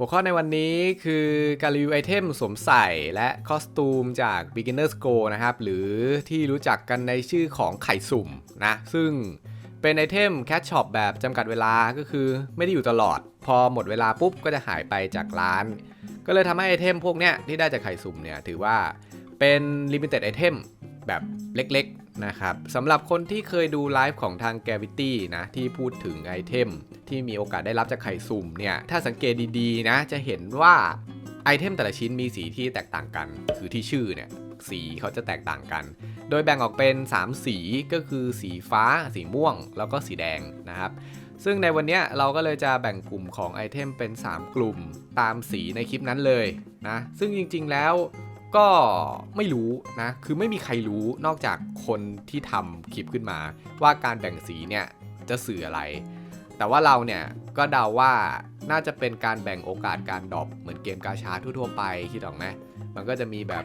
หัวข้อในวันนี้คือการรีวิวไอเทมสวมใส่และคอสตูมจาก Beginner's Go นะครับ หรือที่รู้จักกันในชื่อของไข่สุ่มนะ ซึ่งเป็นไอเทมแคชช็อปแบบจำกัดเวลาก็คือไม่ได้อยู่ตลอด พอหมดเวลาปุ๊บก็จะหายไปจากร้าน ก็เลยทำให้ไอเทมพวกเนี้ยที่ได้จากไข่สุ่มเนี่ย ถือว่าเป็น limited item แบบเล็กๆ นะครับสำหรับคนที่เคยดูไลฟ์ของทาง Gravity นะ ที่พูดถึงไอเทมที่มีโอกาสได้รับจากไข่สุ่มเนี่ย ถ้าสังเกตดีๆนะ จะเห็นว่าไอเทมแต่ละชิ้นมีสีที่แตกต่างกัน คือที่ชื่อเนี่ย สีเขาจะแตกต่างกัน โดยแบ่งออกเป็น 3 สีก็คือสีฟ้า สีม่วง แล้วก็สีแดงนะครับซึ่งในวันนี้เราก็เลยจะแบ่งกลุ่มของไอเทมเป็น 3 กลุ่มตามสีในคลิปนั้นเลยนะ ซึ่งจริงๆแล้ว ก็ไม่รู้นะ คือไม่มีใครรู้นอกจากคนที่ทำคลิปขึ้นมา ว่าการแบ่งสีเนี่ยจะสื่ออะไร แต่ว่าเราเนี่ยก็เดาว่าน่าจะเป็นการแบ่งโอกาสการดรอปเหมือนเกมกาชาทั่วๆไปคิดออกไหมมันก็จะมีแบบ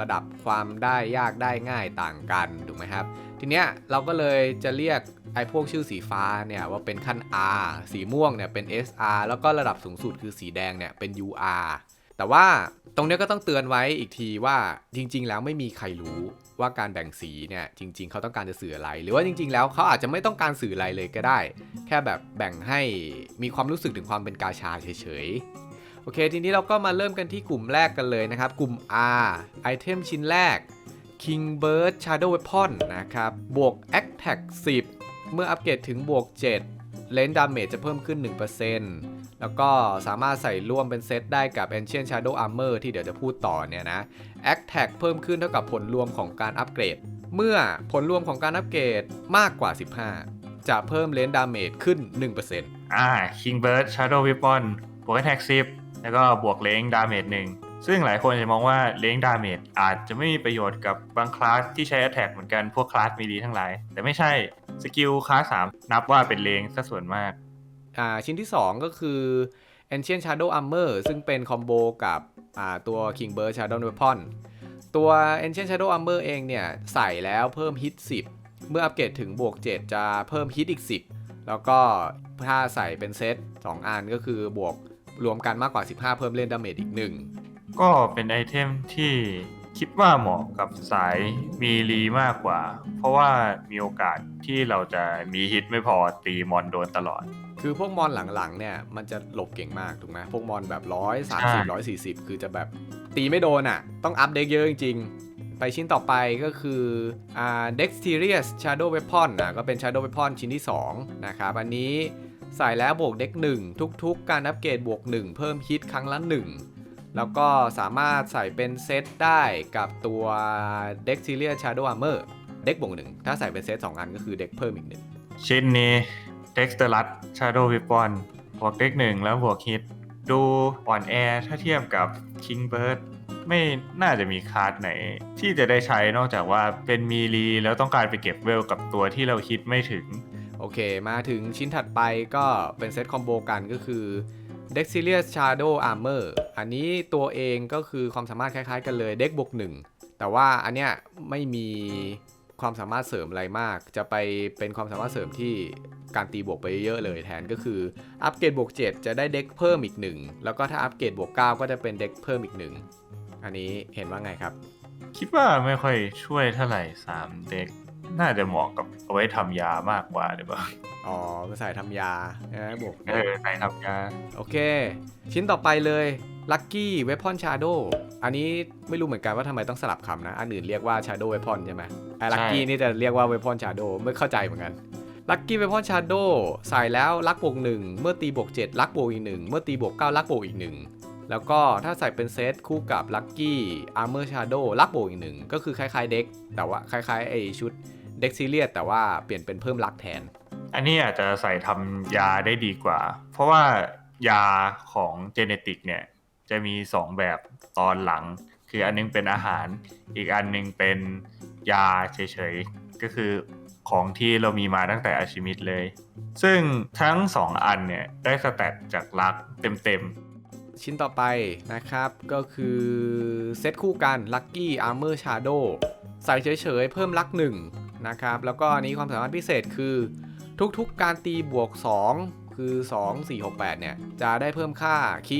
ระดับความได้ยากได้ง่ายต่างกันถูกไหมครับ ทีเนี้ยเราก็เลยจะเรียกไอ้พวกชื่อสีฟ้าเนี่ยว่าเป็นขั้น R สีม่วงเนี่ยเป็น SR แล้วก็ระดับสูงสุดคือสีแดงเนี่ยเป็น UR แต่ว่าตรงนี้ก็ต้องเตือนไว้อีกทีว่าจริง ๆ แล้วไม่มีใครรู้ว่าการแบ่งสีเนี่ยจริง ๆ เขาต้องการจะสื่ออะไร หรือว่าจริง ๆ แล้วเขาอาจจะไม่ต้องการสื่ออะไรเลยก็ได้ แค่แบบแบ่งให้มีความรู้สึกถึงความเป็นกาชาเฉยๆโอเค ทีนี้เราก็มาเริ่มกันที่กลุ่มแรกกันเลยนะครับ กลุ่ม R ไอเทมชิ้นแรก Kingbird Shadow Weapon นะครับ บวก Attack 10 เมื่ออัปเกรดถึงบวก7 Lane Damage จะเพิ่มขึ้น 1% แล้วก็สามารถใส่ร่วมเป็นเซตได้กับ Ancient Shadow Armor ที่เดี๋ยวจะพูดต่อเนี่ยนะ Attack เพิ่มขึ้นเท่ากับผลรวมของการอัปเกรด เมื่อผลรวมของการอัปเกรดมากกว่า 15 จะเพิ่ม Lane Damage ขึ้น 1%อ่า Kingbird Shadow Weapon บวก Attack 10 แล้วก็บวกเลงดาเมจหนึ่งซึ่งหลายคนจะมองว่าเลงดาเมจอาจจะไม่มีประโยชน์กับบางคลาสที่ใช้ Attack เหมือนกันพวกคลาสมีดีทั้งหลาย แต่ไม่ใช่สกิลคลาส3นับว่าเป็นเลงซะส่วนมาก อ่าชิ้นที่ 2 ก็คือ Ancient Shadow Armor ซึ่งเป็นคอมโบกับอ่าตัว Kingbird Shadow Weapon ตัว Ancient Shadow Armor เองเนี่ย ใส่แล้วเพิ่มฮิต 10 เมื่ออัปเกรดถึงบวก 7 จะเพิ่มฮิตอีก 10 แล้วก็ถ้าใส่เป็นเซต2อันก็คือบวกรวมกันมากกว่า 15 เพิ่มเล่นดาเมจอีก 1 ก็เป็นไอเทมที่ คิดว่าเหมาะกับสายมีรีมากกว่า เพราะว่ามีโอกาสที่เราจะมีฮิตไม่พอตีมอนโดนตลอด คือพวกมอนหลังๆเนี่ยมันจะหลบเก่งมากถูกไหมพวกมอนแบบร้อยสามใช่สิบร้อยสี่สิบคือจะแบบตีไม่โดนอะ ต้องอัพเด็กเยอะจริงๆ ไปชิ้นต่อไปก็คืออ่า Dexterous Shadow Weapon นะก็เป็น Shadow Weapon ชิ้นที่ 2 นะครับอันนี้ใส่แล้วบวกเด็ก1ทุกๆ การอัปเกรดบวก 1 เพิ่มฮิตครั้งละ 1 แล้วก็สามารถใส่เป็นเซตได้กับตัว Dexterous Shadow Armor เด็กบวก1ถ้าใส่เป็นเซต2อันก็คือเด็กเพิ่มอีกหนึ่งชิ้นนี้ Dexterous Shadow Weapon บวกเด็กหนึ่งแล้วบวกฮิตดูอ่อนแอถ้าเทียบกับ Kingbird ไม่น่าจะมีคาร์ดไหน ที่จะได้ใช้นอกจากว่าเป็นมีรีแล้วต้องการไปเก็บเวลกับตัวที่เราคิดไม่ถึง โอเค มาถึงชิ้นถัดไปก็เป็นเซตคอมโบกันก็คือ Dexterious Shadow Armor อันนี้ตัวเองก็คือความสามารถคล้ายๆกันเลยเด็กบวกหนึ่งแต่ว่าอันเนี้ยไม่มีความสามารถเสริมอะไรมาก จะไปเป็นความสามารถเสริมที่การตีบวกไปเยอะเลยแทนก็คืออัปเกรดบวก7 จะได้เด็กเพิ่มอีกหนึ่งแล้วก็ถ้าอัปเกรดบวก 9 ก็จะเป็นเด็กเพิ่มอีกหนึ่งอันนี้เห็นว่าไงครับ คิดว่าไม่ค่อยช่วยเท่าไหร่ 3 เด็ก น่าจะเหมาะกับเอาไว้ทำยามากกว่าหรือเปล่า อ๋อไปใส่ทำยาใช่ไหมบวกเออใส่ทำยา โอเค ชิ้นต่อไปเลย Lucky Weapon Shadow อันนี้ไม่รู้เหมือนกันว่าทำไมต้องสลับคำนะ อันอื่นเรียกว่า Shadow Weapon ใช่ไหมไอ้ Lucky นี่จะเรียกว่า Weapon Shadow ไม่เข้าใจเหมือนกัน Lucky Weapon Shadow ใส่แล้วลักบวกหนึ่งเมื่อตีบวก7ลักบวกอีกหนึ่งเมื่อตีบวก9ลักบวกอีกหนึ่งแล้วก็ถ้าใส่เป็นเซตคู่กับ Lucky Armor Shadow ลักบวกอีกหนึ่งก็คือคล้ายๆเด็กแต่ว่าคล้ายๆไอชุดเด็กซีเรียสแต่ว่าเปลี่ยนเป็นเพิ่มลักแทน อันนี้อาจจะใส่ทำยาได้ดีกว่า เพราะว่ายาของเจเนติกเนี่ยจะมี 2 แบบตอนหลัง คืออันนึงเป็นอาหาร อีกอันนึงเป็นยาเฉยๆ ก็คือของที่เรามีมาตั้งแต่อาชิมิตเลย ซึ่งทั้ง 2 อันเนี่ยได้สแตทจากลักเต็มชิ้นต่อไปนะครับก็คือเซตคู่กัน Lucky Armor Shadow ใส่เฉยๆ เพิ่มลักหนึ่งนะครับ แล้วก็อันนี้ความสามารถพิเศษคือ ทุกๆการตีบวก2คือคือ 2 4 6 8 เนี่ย จะได้เพิ่มค่าคิ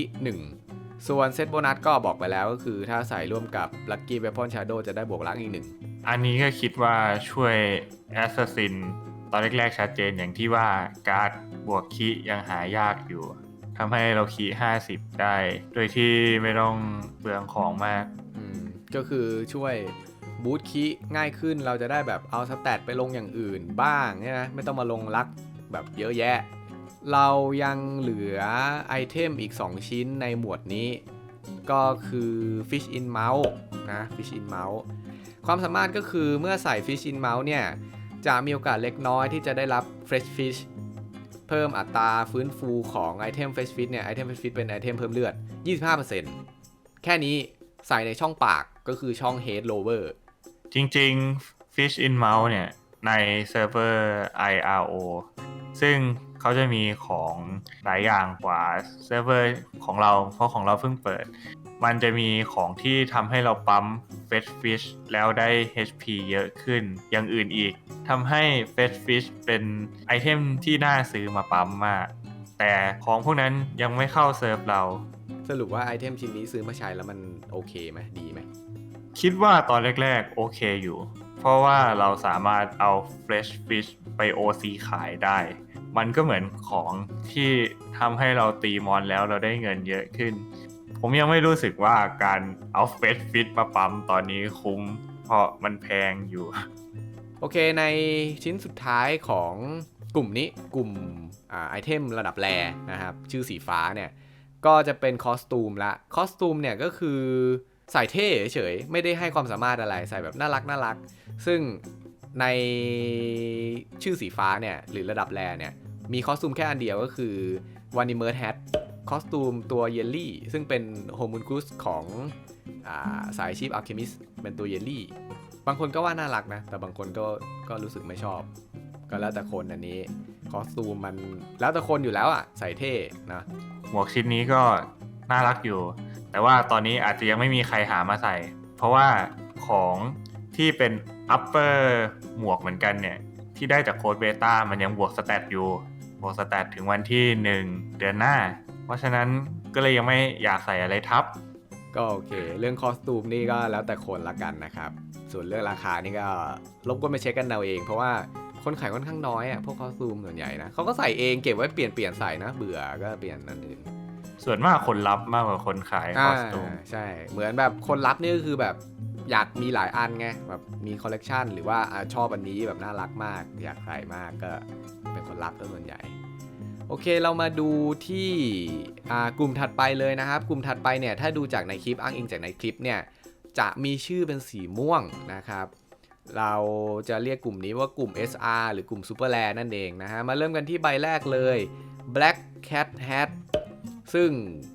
1 ส่วนเซตโบนัสก็บอกไปแล้วก็คือถ้าใส่ร่วมกับ Lucky Weapon Shadow จะได้บวกลักอีกหนึ่งอันนี้ก็คิดว่าช่วยแอสซัสซินตอนแรกๆชัดเจนอย่างที่ว่าการ์ดบวกคียังหายากอยู่ทำให้เราคี50 ได้ โดยที่ไม่ต้องเปลืองของมากอืมก็คือช่วย บูตคิง่ายขึ้นเราจะได้แบบเอาสแตทไปลงอย่างอื่นบ้างเนี่ยนะไม่ต้องมาลงลักแบบเยอะแยะ เรายังเหลือไอเทมอีก 2 ชิ้นในหมวดนี้ ก็คือ Fish in Mouse นะ Fish in Mouse ความสามารถก็คือเมื่อใส่ Fish in Mouse เนี่ย จะมีโอกาสเล็กน้อยที่จะได้รับ Fresh Fish เพิ่มอัตราฟื้นฟูของไอเทม Fresh Fish เนี่ยไอเทม Fresh Fish เป็นไอเทมเพิ่มเลือด 25%แค่นี้ใส่ในช่องปากก็คือช่อง Head Lower จริง ๆ Fish in Mouse เนี่ย ในเซิร์ฟเวอร์ IRO ซึ่งเขาจะมีของหลายอย่างกว่าเซิร์ฟเวอร์ของเรา เพราะของเราเพิ่งเปิด มันจะมีของที่ทำให้เราปั๊ม f e t Fish แล้วได้ HP เยอะขึ้น อย่างอื่นอีกทำให้ f e t Fish เป็นไอเทมที่น่าซื้อมาปั๊มมาก แต่ของพวกนั้นยังไม่เข้าเซิร์ฟเรา สรุปว่าไอเทมชิ้นนี้ซื้อมาใช้แล้วมันโอเคไหมดีไหม คิดว่าตอนแรกๆ โอเคอยู่ เพราะว่าเราสามารถเอา fresh fish ไป OC ขายได้ มันก็เหมือนของที่ทำให้เราตีมอนแล้วเราได้เงินเยอะขึ้น ผมยังไม่รู้สึกว่าการเอา fresh fish มาปั๊มตอนนี้คุ้ม เพราะมันแพงอยู่ โอเคในชิ้นสุดท้ายของกลุ่มนี้กลุ่มอไอเทมระดับแรนะครับ ชื่อสีฟ้าเนี่ย ก็จะเป็นคอสตูมละ คอสตูมเนี่ยก็คือ ใส่เท่เฉยๆไม่ได้ให้ความสามารถอะไรใส่แบบน่ารักน่ารัก ซึ่งในชื่อสีฟ้าเนี่ยหรือระดับแรเนี่ยมีคอสตูมแค่อันเดียวก็คือวานิเมอร์แฮทคอสตูมตัวเยลลี่ ซึ่งเป็นโฮมูนคุสของอาสายชีพอัลเคมิสเป็นตัวเยลลี่ บางคนก็ว่าน่ารักนะ แต่บางคนก็ก็รู้สึกไม่ชอบ ก็แล้วแต่คนอันนี้ คอสตูมมันแล้วแต่คนอยู่แล้วอะ ใส่เท่นะหมวกชิ้นนี้ก็ น่ารักอยู่ แต่ว่าตอนนี้อาจจะยังไม่มีใครหามาใส่ เพราะว่าของที่เป็น upper หมวกเหมือนกันเนี่ย ที่ได้จากโค้ดเบต้ามันยังบวกสแตทอยู่ บวกสแตทถึงวันที่1เดือนหน้า เพราะฉะนั้นก็เลยยังไม่อยากใส่อะไรทับ ก็โอเค เรื่องคอสตูมนี่ก็แล้วแต่คนละกันนะครับ ส่วนเรื่องราคานี่ก็รบกวนไปเช็คกันเอาเอง เพราะว่าคนขายค่อนข้างน้อยอะพวกคอสตูมส่วนใหญ่นะเขาก็ใส่เองเก็บไว้เปลี่ยนเปลี่ยนใส่นะ เบื่อก็เปลี่ยนอันอื่น ส่วนมากคนรับมากกว่าคนขายคอสตูมอ่าใช่ เหมือนแบบคนรับนี่ก็คือแบบอยากมีหลายอันไงแบบมีคอลเลกชันหรือว่าอะชอบอันนี้แบบน่ารักมาก อยากใส่มากก็เป็นคนรับก็ส่วนใหญ่ โอเคเรามาดูที่อ่ากลุ่มถัดไปเลยนะครับ กลุ่มถัดไปเนี่ยถ้าดูจากในคลิปอ้างอิงจากในคลิปเนี่ยจะมีชื่อเป็นสีม่วงนะครับ เราจะเรียกกลุ่มนี้ว่ากลุ่ม SR หรือกลุ่ม Super Rare นั่นเองนะฮะมาเริ่มกันที่ใบแรกเลย Black Cat Hat ซึ่ง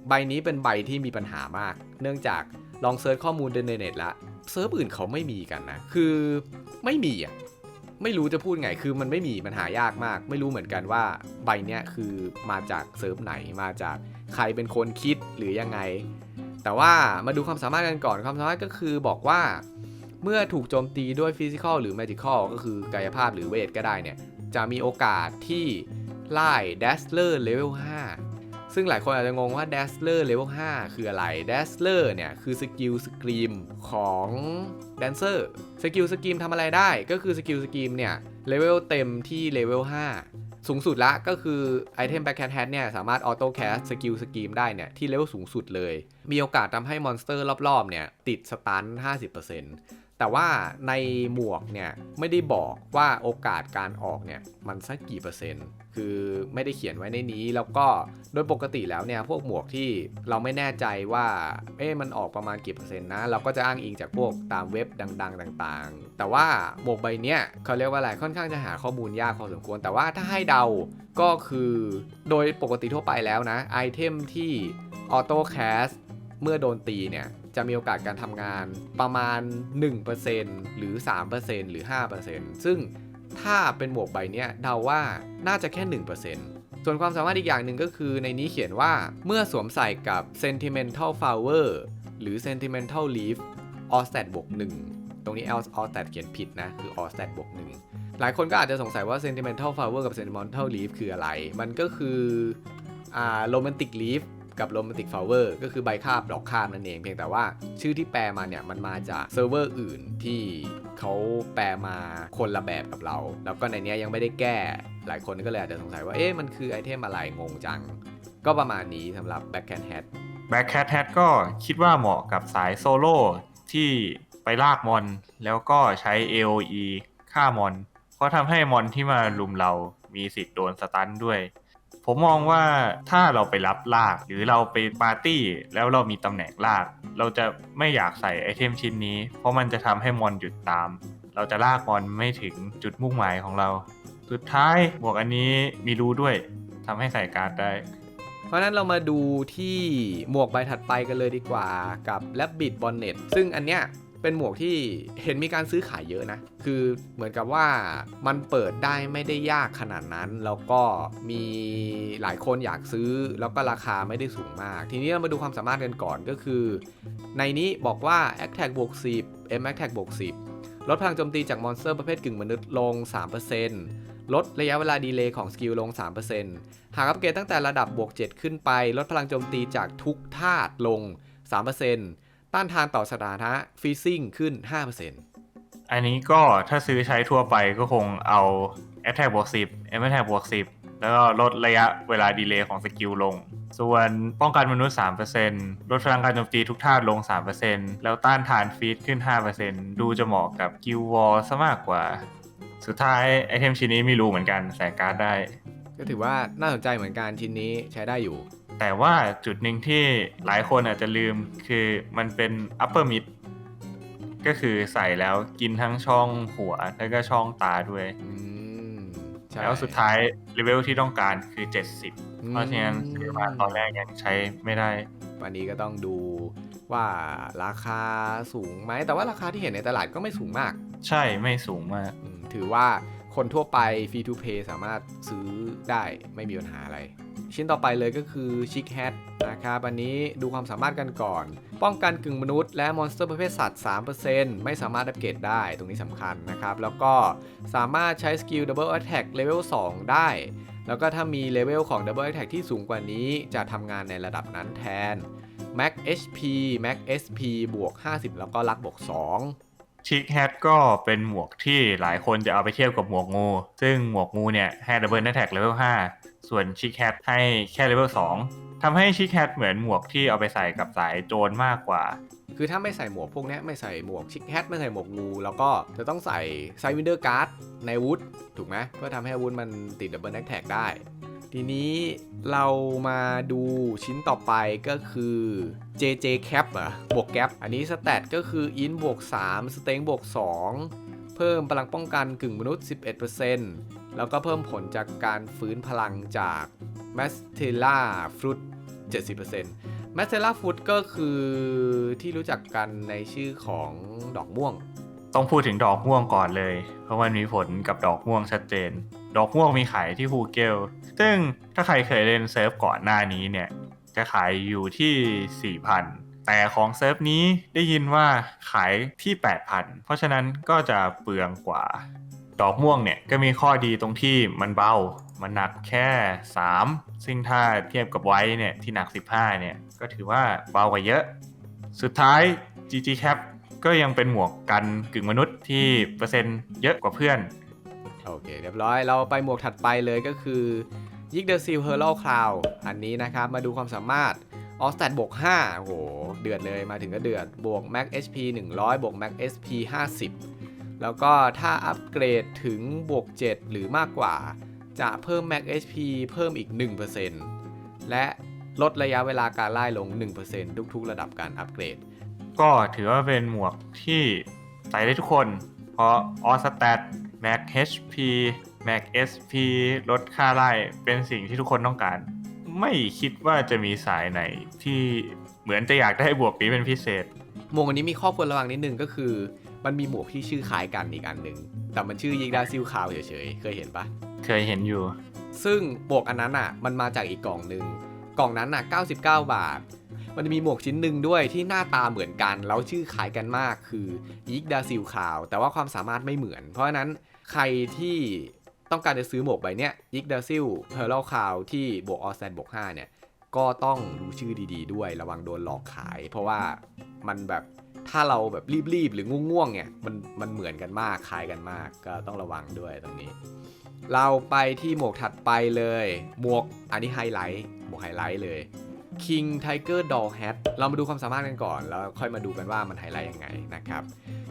ใบนี้เป็นใบที่มีปัญหามาก เนื่องจากลองเซิร์ชข้อมูลในเน็ตละเซิร์ฟอื่นเขาไม่มีกันนะ คือไม่มีอะไม่รู้จะพูดไง คือมันไม่มีมันหายากมาก ไม่รู้เหมือนกันว่าใบเนี้ยคือมาจากเซิร์ฟไหน มาจากใครเป็นคนคิดหรือยังไง แต่ว่ามาดูความสามารถกันก่อน ความสามารถก็คือบอกว่า เมื่อถูกโจมตีด้วยฟิสิกอลหรือแมจิคอลก็คือกายภาพหรือเวทก็ได้เนี่ย จะมีโอกาสที่ไล่เดสเลอร์เลเวล5 ซึ่งหลายคนอาจจะงงว่า Dazzler Level 5 คืออะไร Dazzler เนี่ย คือสกิลสกรีมของ Dancer สกิลสกรีมทำอะไรได้ ก็คือสกิลสกรีมเนี่ย เลเวลเต็มที่เลเวล5สูงสุดละก็คือไอเทม Back Cat Hat เนี่ยสามารถออโต้แคสสกิลสกรีมได้เนี่ย ที่เลเวลสูงสุดเลย มีโอกาสทำให้มอนสเตอร์รอบๆ เนี่ย ติดสตัน 50%แต่ว่าในหมวกเนี่ย ไม่ได้บอกว่าโอกาสการออกเนี่ย มันสักกี่เปอร์เซ็นต์ คือไม่ได้เขียนไว้ในนี้แล้วก็โดยปกติแล้วเนี่ยพวกหมวกที่เราไม่แน่ใจว่าเอ๊ะมันออกประมาณกี่เปอร์เซ็นต์นะ เราก็จะอ้างอิงจากพวกตามเว็บดัง ๆ ต่างๆ แต่ว่าหมวกใบเนี้ยเขาเรียกว่าอะไรค่อนข้างจะหาข้อมูลยากพอสมควร แต่ว่าถ้าให้เดาก็คือโดยปกติทั่วไปแล้วนะไอเทมที่ออโต้แคสเมื่อโดนตีเนี่ยจะมีโอกาสการทำงานประมาณ 1%หรือ 3%หรือ 5%ซึ่ง ถ้าเป็นหมวกใบนี้เดาว่าน่าจะแค่ 1%ส่วนความสามารถอีกอย่างหนึ่งก็คือในนี้เขียนว่าเมื่อสวมใส่กับ sentimental flower หรือ sentimental leaf all stat บวก1ตรงนี้ all all stat เขียนผิดนะ คือ all stat บวก1หลายคนก็อาจจะสงสัยว่า sentimental flower กับ sentimental leaf คืออะไร มันก็คืออ่า romantic leaf กับ romantic flower ก็คือใบคาบดอกคาบนั่นเองเพียงแต่ว่าชื่อที่แปลมาเนี่ยมันมาจากเซิร์ฟเวอร์อื่นที่เขาแปลมาคนละแบบกับเรา แล้วก็ในนี้ยังไม่ได้แก้ หลายคนก็เลยอาจจะสงสัยว่าเอ๊ะมันคือไอเทมอะไรงงจัง ก็ประมาณนี้สำหรับ backhand hat Black Cat Hat ก็คิดว่าเหมาะกับสายโซโล่ที่ไปลากมอน แล้วก็ใช้ AOE ฆ่ามอน เพราะทำให้มอนที่มาลุมเรามีสิทธิ์โดนสตันด้วย ผมมองว่าถ้าเราไปรับลาก หรือเราไปปาร์ตี้ แล้วเรามีตำแหน่งลาก เราจะไม่อยากใส่ไอเทมชิ้นนี้ เพราะมันจะทำให้มอนหยุดตาม เราจะลากมอนไม่ถึงจุดมุ่งหมายของเรา สุดท้ายหมวกอันนี้มีรูด้วยทำให้ใส่การ์ดได้ เพราะฉะนั้นเรามาดูที่หมวกใบถัดไปกันเลยดีกว่ากับ Rabbit Bonnet ซึ่งอันเนี้ย เป็นหมวกที่เห็นมีการซื้อขายเยอะนะ คือเหมือนกับว่ามันเปิดได้ไม่ได้ยากขนาดนั้น แล้วก็มีหลายคนอยากซื้อ แล้วก็ราคาไม่ได้สูงมาก ทีนี้เรามาดูความสามารถกันก่อนก็คือ ในนี้บอกว่า Attack บวก10 M Attack บวก10 ลดพลังโจมตีจากมอนสเตอร์ประเภทกึ่งมนุษย์ลง 3%ลดระยะเวลาดีเลย์ของสกิลลง 3%หากอัปเกรดตั้งแต่ระดับบวก7ขึ้นไป ลดพลังโจมตีจากทุกธาตุลง 3% ต้านทานต่อสถานะฟรีซิ่งขึ้น 5%อันนี้ก็ถ้าซื้อใช้ทั่วไปก็คงเอา Attack บวก10 M Attack บวก10แล้วก็ลดระยะเวลาดีเลย์ของสกิลลง ส่วนป้องกันมนุษย์3%ลดพลังการโจมตีทุกธาตุลง 3%แล้วต้านทานฟีดขึ้น 5%ดูจะเหมาะกับกิลวอลซะมากกว่า สุดท้ายไอเทมชิ้นนี้ไม่รู้เหมือนกันใส่การ์ดได้ ก็ถือว่าน่าสนใจเหมือนกันชิ้นนี้ใช้ได้อยู่ แต่ว่าจุดหนึ่งที่หลายคนอาจจะลืมคือมันเป็น upper mid ก็คือใส่แล้วกินทั้งช่องหัวแล้วก็ช่องตาด้วยอืมใช่แล้วสุดท้ายเลเวลที่ต้องการคือ 70 เพราะฉะนั้นซื้อมาตอนแรกยังใช้ไม่ได้ วันนี้ก็ต้องดูว่าราคาสูงไหม แต่ว่าราคาที่เห็นในตลาดก็ไม่สูงมาก ใช่ไม่สูงมากอืมถือว่าคนทั่วไปฟรี to pay สามารถซื้อได้ไม่มีปัญหาอะไร ชิ้นต่อไปเลยก็คือชิคแฮทนะครับอันนี้ดูความสามารถกันก่อน ป้องกันกึ่งมนุษย์และมอนสเตอร์ประเภทสัตว์ 3%ไม่สามารถอัปเกรดได้ตรงนี้สำคัญนะครับ แล้วก็สามารถใช้สกิล Double Attack Level 2ได้ แล้วก็ถ้ามีเลเวลของ Double Attack ที่สูงกว่านี้จะทำงานในระดับนั้นแทน Max HP Max SP บวก 50 แล้วก็ลักบวก 2ชิคแฮทก็เป็นหมวกที่หลายคนจะเอาไปเทียบกับหมวกงู ซึ่งหมวกงูเนี่ยให้ดับเบิลแท็กเลเวล5 ส่วนชิคแฮทให้แค่เลเวล2ทำให้ชิคแฮทเหมือนหมวกที่เอาไปใส่กับสายโจรมากกว่า คือถ้าไม่ใส่หมวกพวกนี้ไม่ใส่หมวกชิคแฮทไม่ใส่หมวกงู แล้วก็จะต้องใส่ไซวินเดอร์การ์ดในวุธถูกไหมเพื่อทำให้อาวุธมันติดดับเบิลแท็กได้ ทีนี้เรามาดูชิ้นต่อไปก็คือ JJ Cap เหรอบวกแก p อันนี้สแตทก็คือ In บวก3สเต็งบวก2 เพิ่มพลังป้องกันกึ่งมนุษย์ 11%แล้วก็เพิ่มผลจากการฟื้นพลังจาก m a s t e l l a Fruit 70% m a s t e l l a Fruit ก็คือที่รู้จักกันในชื่อของดอกม่วง ต้องพูดถึงดอกม่วงก่อนเลย เพราะมันมีผลกับดอกม่วงชัดเจน ดอกม่วงมีขายที่ฮูเกล ซึ่งถ้าใครเคยเล่นเซิร์ฟก่อนหน้านี้เนี่ย จะขายอยู่ที่ 4,000 แต่ของเซิร์ฟนี้ได้ยินว่าขายที่ 8,000 เพราะฉะนั้นก็จะเปลืองกว่า ดอกม่วงเนี่ยก็มีข้อดีตรงที่มันเบา มันหนักแค่ 3 ซึ่งถ้าเทียบกับไว้เนี่ยที่หนัก 15 เนี่ย ก็ถือว่าเบากว่าเยอะ สุดท้าย GG Cap ก็ยังเป็นหมวกกันกึ่งมนุษย์ที่เปอร์เซ็นต์เยอะกว่าเพื่อน โอเค เรียบร้อยเราไปหมวกถัดไปเลยก็คือยิกเดอะซิลเฮอร์ l คลาวอันนี้นะครับ มาดูความสามารถ ออสแตทบวก5โอ้โห เดือดเลยมาถึงก็เดือด บวก Max HP 100 บวก Max SP 50 แล้วก็ถ้าอัปเกรดถึงบวก 7 หรือมากกว่า จะเพิ่ม Max HP เพิ่มอีก 1%และลดระยะเวลาการไล่ลง 1%ทุกๆ ระดับการอัปเกรด ก็ถือว่าเป็นหมวกที่ใส่ได้ทุกคน เพราะออสแตท Mac HP Mac SP ลดค่าไล่เป็นสิ่งที่ทุกคนต้องการ ไม่คิดว่าจะมีสายไหนที่เหมือนจะอยากได้บวกนี้เป็นพิเศษ หมวกอันนี้มีข้อควรระวังนิดนึงก็คือ มันมีหมวกที่ชื่อคล้ายกันอีกอันหนึ่งแต่มันชื่อยิกดาซิลคาวเฉยๆเคยเห็นปะเคยเห็นอยู่ ซึ่งหมวกอันนั้นอะ มันมาจากอีกกล่องหนึ่งกล่องนั้นอะ 99 บาท มันจะมีหมวกชิ้นหนึ่งด้วยที่หน้าตาเหมือนกัน แล้วชื่อคล้ายกันมากคือยิกดาซิลคาว แต่ว่าความสามารถไม่เหมือน เพราะฉะนั้นใครที่ ต้องการจะซื้อหมวกใบเนี้ยยิกดาซิลเฮอร์เรลคาวที่บวกออสแซนบวก5เนี่ย ก็ต้องดูชื่อดีๆ ด้วยระวังโดนหลอกขาย เพราะว่ามันแบบถ้าเราแบบรีบๆ หรือง่วงๆเนี่ยมันมันเหมือนกันมากคล้ายกันมากก็ต้องระวังด้วยตรงนี้ เราไปที่หมวกถัดไปเลย หมวกอันนี้ไฮไลท์หมวกไฮไลท์เลย King Tiger Doll Hat เรามาดูความสามารถกันก่อน แล้วค่อยมาดูกันว่ามันไฮไลท์ยังไงนะครับ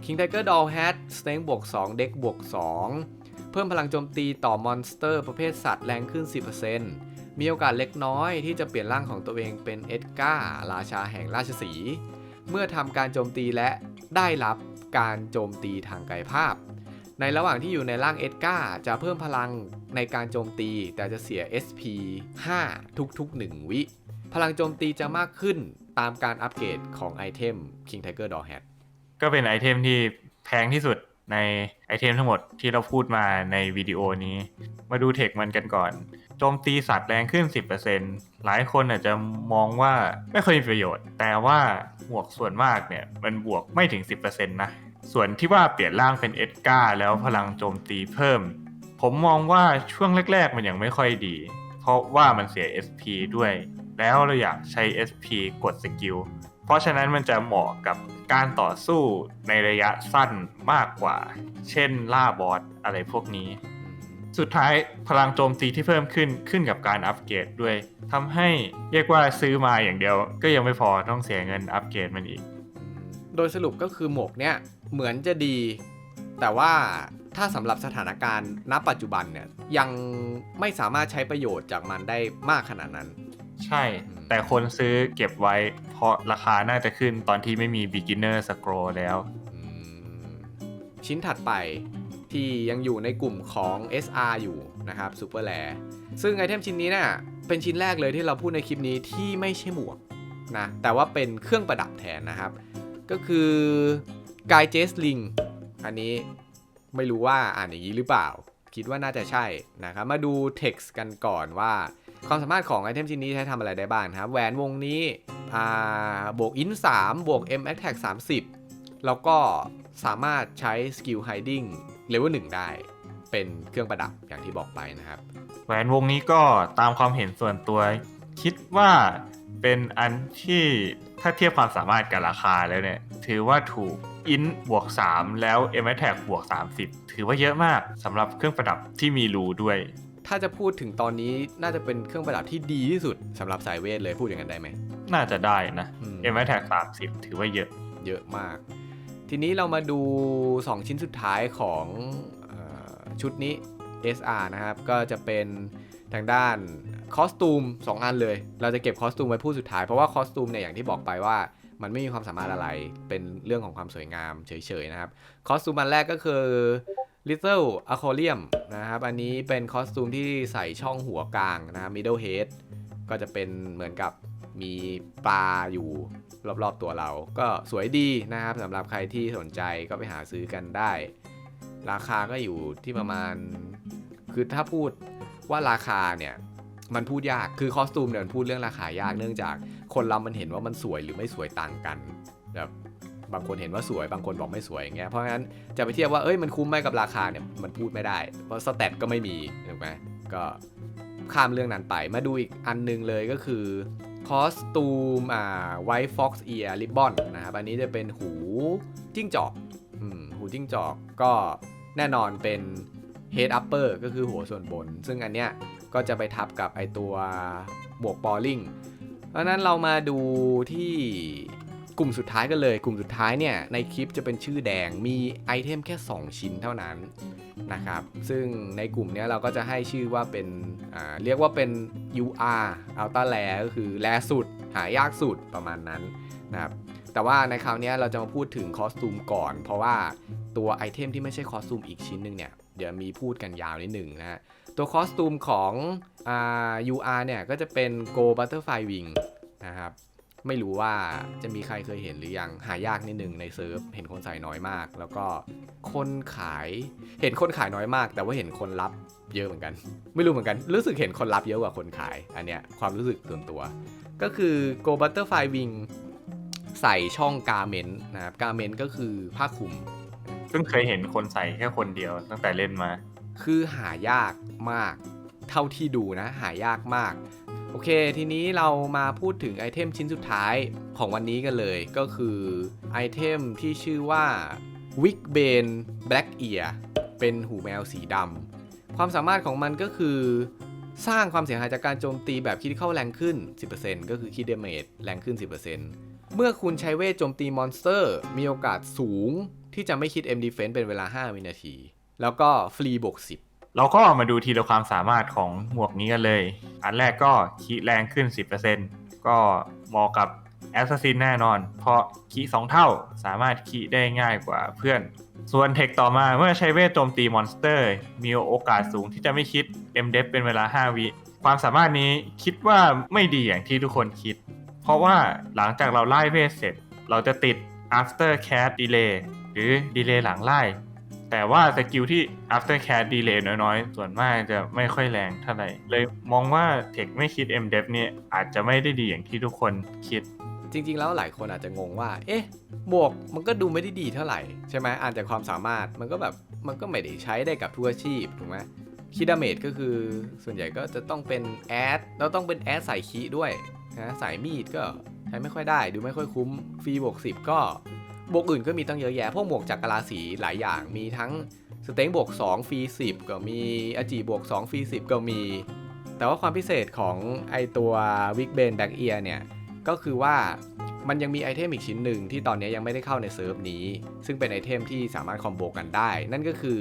King Tiger Doll Hat Strength บวก2 Deck บวก2 เพิ่มพลังโจมตีต่อมอนสเตอร์ ประเภทสัตว์แรงขึ้น 10%มีโอกาสเล็กน้อยที่จะเปลี่ยนร่างของตัวเองเป็นเอ็ดการ์ราชาแห่งราชสีเมื่อทำการโจมตีและได้รับการโจมตีทางกายภาพ ในระหว่างที่อยู่ในร่างเอ็ดการ์จะเพิ่มพลังในการโจมตี แต่จะเสีย SP 5 ทุกๆ 1 วิ พลังโจมตีจะมากขึ้นตามการอัปเกรดของไอเทม King Tiger Doll Hat ก็เป็นไอเทมที่แพงที่สุด ในไอเทมทั้งหมดที่เราพูดมาในวิดีโอนี้ มาดูเทคมันกันก่อน โจมตีสัตว์แรงขึ้น 10%หลายคนอาจจะมองว่าไม่ค่อยมีประโยชน์ แต่ว่าหมวกส่วนมากเนี่ย มันบวกไม่ถึง 10%นะ ส่วนที่ว่าเปลี่ยนร่างเป็นเอ็ดการ์แล้วพลังโจมตีเพิ่ม ผมมองว่าช่วงแรก ๆ มันยังไม่ค่อยดี เพราะว่ามันเสีย SP ด้วย แล้วเราอยากใช้ SP กดสกิล เพราะฉะนั้นมันจะเหมาะกับการต่อสู้ในระยะสั้นมากกว่า เช่นล่าบอสอะไรพวกนี้ สุดท้ายพลังโจมตีที่เพิ่มขึ้นขึ้นกับการอัปเกรดด้วยทำให้เรียกว่าซื้อมาอย่างเดียว ก็ยังไม่พอต้องเสียเงินอัปเกรดมันอีก โดยสรุปก็คือหมวกเนี่ยเหมือนจะดี แต่ว่าถ้าสำหรับสถานการณ์ณปัจจุบันเนี่ยยังไม่สามารถใช้ประโยชน์จากมันได้มากขนาดนั้น ใช่ แต่คนซื้อเก็บไว้ เพราะราคาน่าจะขึ้นตอนที่ไม่มี beginner scroll แล้วอืมชิ้นถัดไปที่ยังอยู่ในกลุ่มของ SR อยู่นะครับ Super r a r e ซึ่งไอเทมชิ้นนี้เนี่ยเป็นชิ้นแรกเลยที่เราพูดในคลิปนี้ที่ไม่ใช่หมวกนะแต่ว่าเป็นเครื่องประดับแทนนะครับ ก็คือกายเจสลิงอันนี้ไม่รู้ว่าอ่านอย่างนี้หรือเปล่า คิดว่าน่าจะใช่นะครับ มาดู text กันก่อนว่า ความสามารถของไอเทมชิ้นนี้ใช้ทำอะไรได้บ้างครับ แหวนวงนี้อ่าบวกอิน3บวก M Attack 30 แล้วก็สามารถใช้สกิล Hiding เลเวล1ได้เป็นเครื่องประดับอย่างที่บอกไปนะครับ แหวนวงนี้ก็ตามความเห็นส่วนตัว คิดว่าเป็นอันที่ถ้าเทียบความสามารถกับราคาแล้วเนี่ย ถือว่าถูกอินบวก 3 แล้ว m a t t a c บวก 30 ถือว่าเยอะมากสำหรับเครื่องประดับที่มีรูด้วย ถ้าจะพูดถึงตอนนี้น่าจะเป็นเครื่องประดับที่ดีที่สุดสำหรับสายเวทเลยพูดอย่างนั้นได้ไหม น่าจะได้นะอืม m a t t a c 30ถือว่าเยอะ เยอะมาก ทีนี้เรามาดู 2 ชิ้นสุดท้ายของเออชุดนี้ SR นะครับ ก็จะเป็นทางด้านคอสตูม 2 อันเลย เราจะเก็บคอสตูมไว้พูดสุดท้าย เพราะว่าคอสตูมเนี่ยอย่างที่บอกไปว่ามันไม่มีความสามารถอะไรเป็นเรื่องของความสวยงามเฉยๆนะครับ คอสตูมอันแรกก็คือ Little Aquarium นะครับ อันนี้เป็นคอสตูมที่ใส่ช่องหัวกลางนะครับ Middle Head ก็จะเป็นเหมือนกับมีปลาอยู่รอบๆตัวเรา ก็สวยดีนะครับสำหรับใครที่สนใจก็ไปหาซื้อกันได้ ราคาก็อยู่ที่ประมาณ คือถ้าพูดว่าราคาเนี่ยมันพูดยาก คือคอสตูมเนี่ยมันพูดเรื่องราคายากเนื่องจากคนเรามันเห็นว่ามันสวยหรือไม่สวยต่างกันแบบ บางคนเห็นว่าสวยบางคนบอกไม่สวยอย่างเงี้ยเพราะงั้นจะไปเทียบว่าเอ้ยมันคุ้มไหมกับราคาเนี่ยมันพูดไม่ได้ เพราะสแตทก็ไม่มีถูกไหมก็ข้ามเรื่องนั้นไปมาดูอีกอันหนึงเลยก็คือคอสตูมอ่าไวท์ฟ็อกซ์เอียร์ริบบอนนะครับอันนี้จะเป็นหูจิ้งจอกอืมหูจิ้งจอกก็แน่นอนเป็น head upper ก็คือหัวส่วนบน ซึ่งอันเนี้ยก็จะไปทับกับไอตัวบวก balling เพราะฉะนั้นเรามาดูที่ กลุ่มสุดท้ายกันเลย กลุ่มสุดท้ายเนี่ยในคลิปจะเป็นชื่อแดงมีไอเทมแค่ 2 ชิ้นเท่านั้นนะครับ ซึ่งในกลุ่มนี้เราก็จะให้ชื่อว่าเป็นเรียกว่าเป็น UR Ultra Rare ก็คือแรสุด หายากสุดประมาณนั้นนะครับแต่ว่าในคราวนี้เราจะมาพูดถึงคอสตูมก่อน เพราะว่าตัวไอเทมที่ไม่ใช่คอสตูมอีกชิ้นหนึ่งเนี่ยเดี๋ยวมีพูดกันยาวนิดหนึ่งนะฮะตัวคอสตูมของอ UR เนี่ยก็จะเป็น Go Butterfly Wing นะครับ ไม่รู้ว่าจะมีใครเคยเห็นหรือยังหายากนิดหนึ่งในเซิร์ฟเห็นคนใส่น้อยมาก แล้วก็คนขายเห็นคนขายน้อยมาก แต่ว่าเห็นคนรับเยอะเหมือนกัน ไม่รู้เหมือนกันรู้สึกเห็นคนรับเยอะกว่าคนขาย อันเนี้ยความรู้สึกส่วนตัว ก็คือ Go Butterfly Wing ใส่ช่องกาเมนต์นะครับกาเมนต์ก็คือผ้าคลุม ซึ่งเคยเห็นคนใส่แค่คนเดียวตั้งแต่เล่นมา คือหายากมาก เท่าที่ดูนะ หายากมาก โอเค ทีนี้เรามาพูดถึงไอเทมชิ้นสุดท้ายของวันนี้กันเลยก็คือไอเทมที่ชื่อว่า w i g b a n Black Ear เป็นหูแมวสีดำความสามารถของมันก็คือ สร้างความเสียหายจากการโจมตีแบบคิดเข้าแรงขึ้น 10%ก็คือคิดเดเมจแรงขึ้น 10%เมื่อคุณใช้เวทโจมตีมอนสเตอร์ มีโอกาสสูงที่จะไม่คิด M Defense เป็นเวลา 5 วินาที แล้วก็ฟรีบวก10 เราก็มาดูทีละความสามารถของหมวกนี้กันเลย อันแรกก็คีแรงขึ้น 10%ก็เหมาะกับแอสซัสซินแน่นอน เพราะคีสองเท่าสามารถคีได้ง่ายกว่าเพื่อน ส่วนเทคต่อมาเมื่อใช้เวทโจมตีมอนสเตอร์ มีโอกาสสูงที่จะไม่คิด m d e p เป็นเวลา 5 วิ ความสามารถนี้คิดว่าไม่ดีอย่างที่ทุกคนคิด เพราะว่าหลังจากเราไล่เวทเสร็จ เราจะติด after cast delay หรือ delay หลังไล่ แต่ว่าสกิลที่ after cast delay น้อยๆ ส่วนมากจะไม่ค่อยแรงเท่าไหร่ เลยมองว่าเทคไม่คิด m d e p เนี่ยอาจจะไม่ได้ดีอย่างที่ทุกคนคิด จริง ๆ แล้วหลายคนอาจจะงงว่า เอ๊ะ บวกมันก็ดูไม่ได้ดีเท่าไหร่ ใช่ไหมอ่านจากความสามารถมันก็แบบมันก็ไม่ได้ใช้ได้กับทุกอาชีพถูกไหมคีดาเมจก็คือส่วนใหญ่ก็จะต้องเป็นแอดแล้วต้องเป็นแอดใส่คีด้วยนะสายมีดก็ใช้ไม่ค่อยได้ ดูไม่ค่อยคุ้มฟรีบวก10 ก็ บวกอื่นก็มีตั้งเยอะแยะ พวกหมวกจากกะลาสีหลายอย่าง มีทั้งสเต็งบวก2ฟรี10 ก็มีอาจีบวก2ฟรี10 ก็มี แต่ว่าความพิเศษของไอตัววิกเบนแบ็กเอียเนี่ย ก็คือว่ามันยังมีไอเทมอีกชิ้นหนึ่งที่ตอนนี้ยังไม่ได้เข้าในเซิร์ฟนี้ ซึ่งเป็นไอเทมที่สามารถคอมโบกันได้ นั่นก็คือ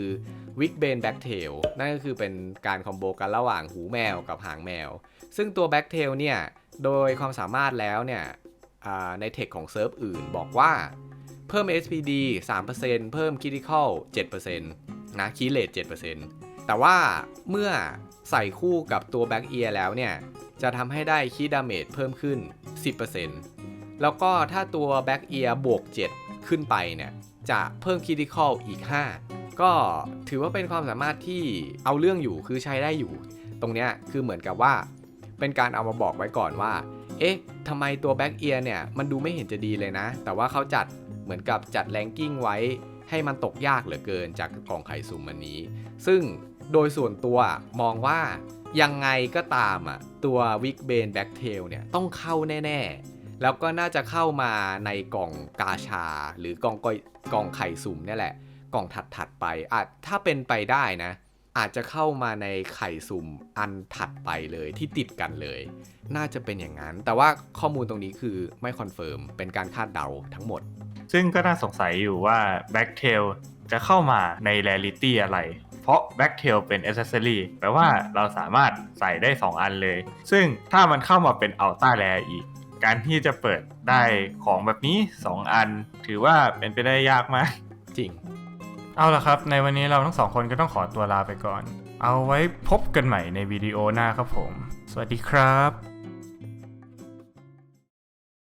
w i g b a n Backtail นั่นก็คือเป็นการคอมโบกันระหว่างหูแมวกับหางแมว ซึ่งตัว Backtail เนี่ย โดยความสามารถแล้วเนี่ยในเทคของเซิร์ฟอื่นบอกว่า พิ่ม SPD 3%เพิ่ม Critical 7%นะคีเลต7%แต่ว่าเมื่อใส่คู่กับตัว Back Ear แล้วเนี่ย จะทำให้ได้คีดาเมจเพิ่มขึ้น 10%แล้วก็ถ้าตัว Back Ear บวก 7 ขึ้นไปเนี่ย จะเพิ่ม Critical อีก 5 ก็ถือว่าเป็นความสามารถที่เอาเรื่องอยู่คือใช้ได้อยู่ ตรงเนี้ยคือเหมือนกับว่า เป็นการเอามาบอกไว้ก่อนว่า เอ๊ะทำไมตัว Back Ear เนี่ย มันดูไม่เห็นจะดีเลยนะ แต่ว่าเขาจัด เหมือนกับจัดแรงกิ้งไว้ให้มันตกยากเหลือเกินจากกล่องไข่สุ่มอันนี้ ซึ่งโดยส่วนตัวมองว่ายังไงก็ตามอะตัว w i g b a n Backtail เนี่ยต้องเข้าแน่ ๆ แล้วก็น่าจะเข้ามาในกล่องกาชา หรือกล่องกอยกล่องไข่สุ่มเนี่ยแหละ กล่องถัดๆไปอาจถ้าเป็นไปได้นะ อาจจะเข้ามาในไข่สุ่มอันถัดไปเลยที่ติดกันเลย น่าจะเป็นอย่างนั้น แต่ว่าข้อมูลตรงนี้คือไม่คอนเฟิร์มเป็นการคาดเดาทั้งหมด ซึ่งก็น่าสงสัยอยู่ว่า Backtail จะเข้ามาใน Rarity อะไร เพราะ Backtail เป็น Accessory แปลว่าเราสามารถใส่ได้ 2 อันเลย ซึ่งถ้ามันเข้ามาเป็น Ultra Rare อีก การที่จะเปิดได้ของแบบนี้ 2 อัน ถือว่าเป็นไปได้ยากมาก จริง เอาละครับ ในวันนี้เราทั้งสองคนก็ต้องขอตัวลาไปก่อน เอาไว้พบกันใหม่ในวิดีโอหน้าครับผม สวัสดีครับ